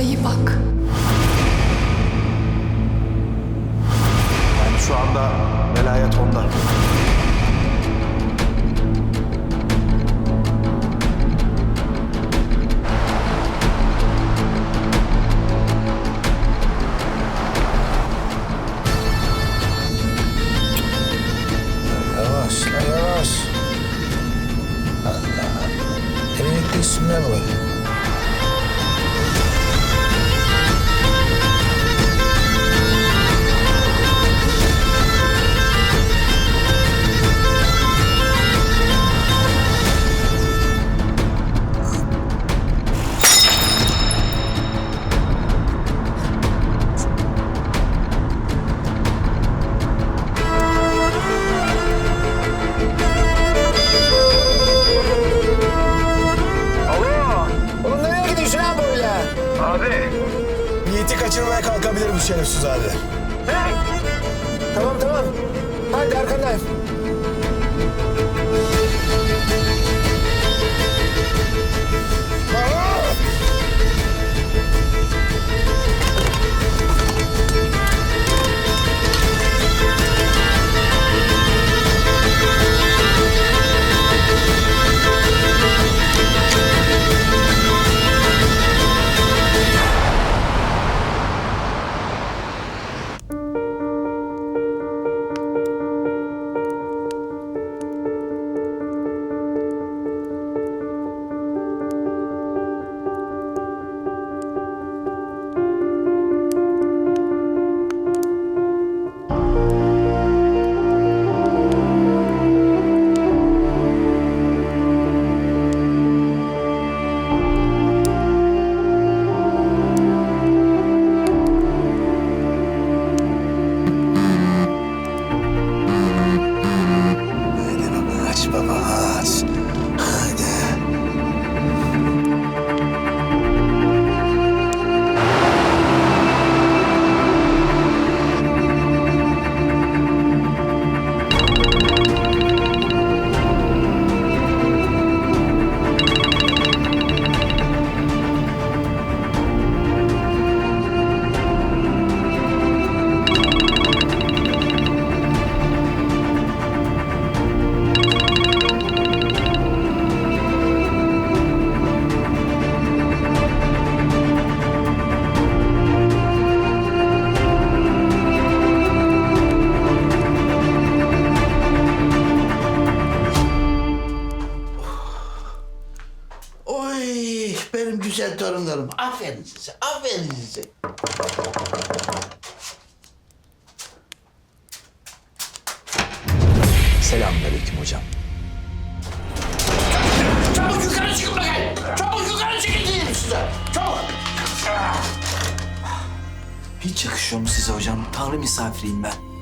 İyi bak. Yani şu anda velayet onda. Şerefsiz abi. Baba aç baba Aferin size, aferin size. Selamünaleyküm hocam. Çabuk yukarı çıkın bakayım. Çabuk yukarı çıkın diyeyim size. Çabuk. Hiç yakışıyor mu size hocam? Tanrı misafiriyim ben.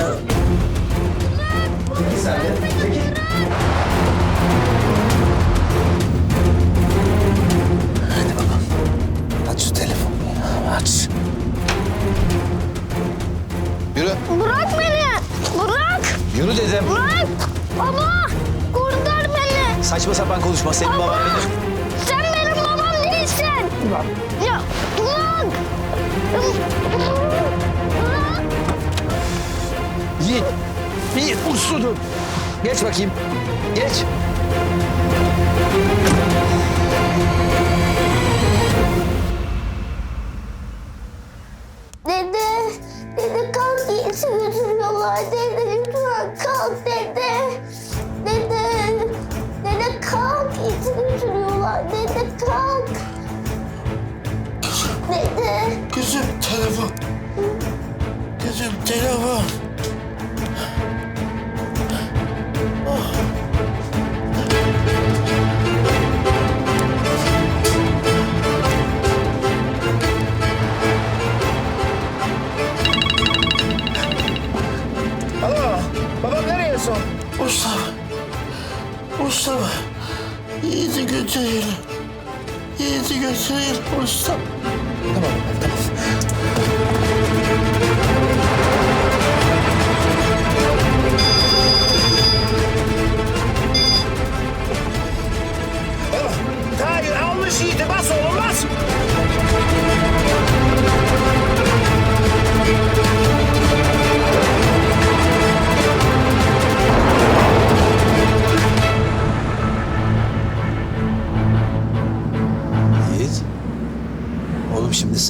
Ya. Bırak. bir saniye. Peki. Hadi babam. Aç şu telefonu. Aç. Yürü. Bırak beni. Bırak. Yürü dedim. Bırak. Baba. Kurtar beni. Saçma sapan konuşma. Senin Baba. baban benim. Sen benim babam değilsin. Ya bırak. Bırak. Yiğit. Yiğit usludur. Geç bakayım. Geç. Dede, dede kalk iyisi götürüyorlar. Dede lütfen kalk dede. Dede, dede kalk iyisi götürüyorlar. Dede kalk. Dede. Kızım telefon. Kızım telefon.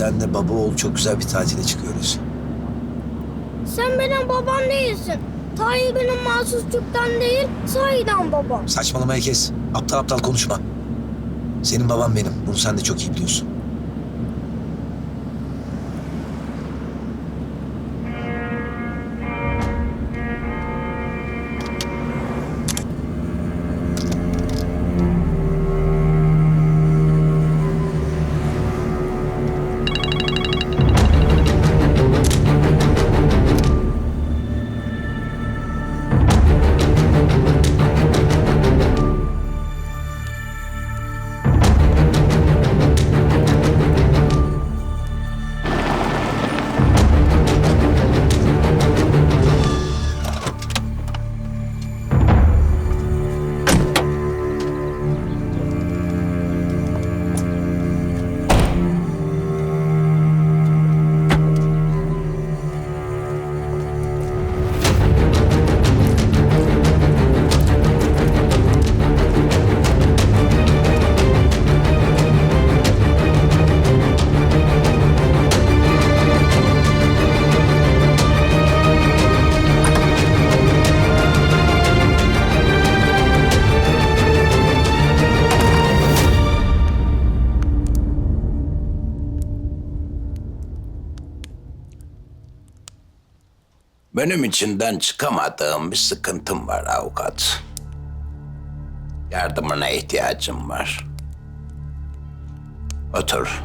Senle baba oğul çok güzel bir tatile çıkıyoruz. Sen benim babam değilsin. Tahir benim mahsus Türk'ten değil, sahiden babam. Saçmalamayı kes. Aptal aptal konuşma. Senin baban benim. Bunu sen de çok iyi biliyorsun. Benim içinden çıkamadığım bir sıkıntım var avukat. Yardımına ihtiyacım var. Otur.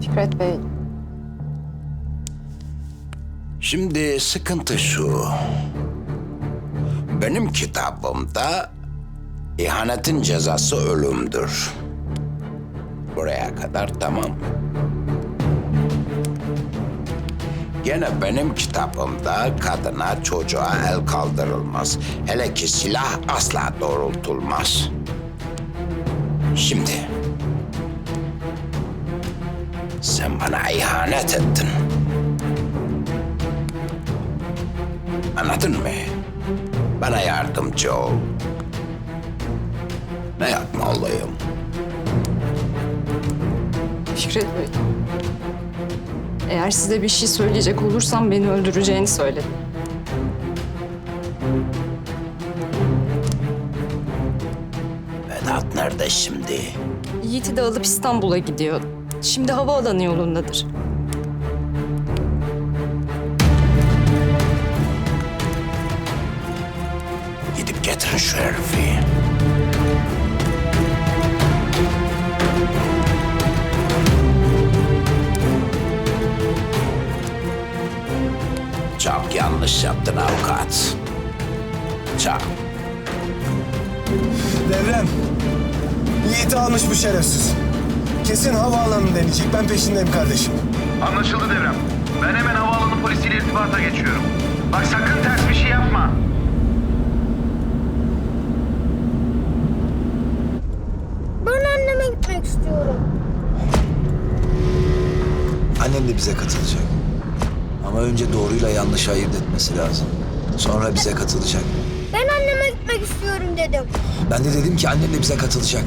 Fikret Bey, Şimdi sıkıntı şu. Benim kitabımda ihanetin cezası ölümdür. Buraya kadar tamam. Gene benim kitabımda kadına çocuğa el kaldırılmaz. Hele ki silah asla doğrultulmaz. Şimdi sen bana ihanet ettin. Anladın mı? Bana yardımcı ol. Ne yapmalıyım? Fikret Bey. Eğer size bir şey söyleyecek olursam beni öldüreceğini söyledi. Vedat nerede şimdi? Yiğit'i de alıp İstanbul'a gidiyor. Şimdi havaalanı yolundadır. Gidip getirin şu herifi. Çok yanlış yaptın avukat. Çok. Devrem. Yiğit'i almış bu şerefsiz. Kesin havaalanını deneyecek. Ben peşindeyim kardeşim. Anlaşıldı Devrem. Ben hemen havaalanı polisiyle irtibata geçiyorum. Bak sakın ters bir şey yapma. Ben anneme gitmek istiyorum. Annem de bize katılacak. Ama önce doğruyla yanlışı ayırt etmesi lazım. Sonra bize katılacak. Ben anneme gitmek istiyorum dedim. Ben de dedim ki annem de bize katılacak.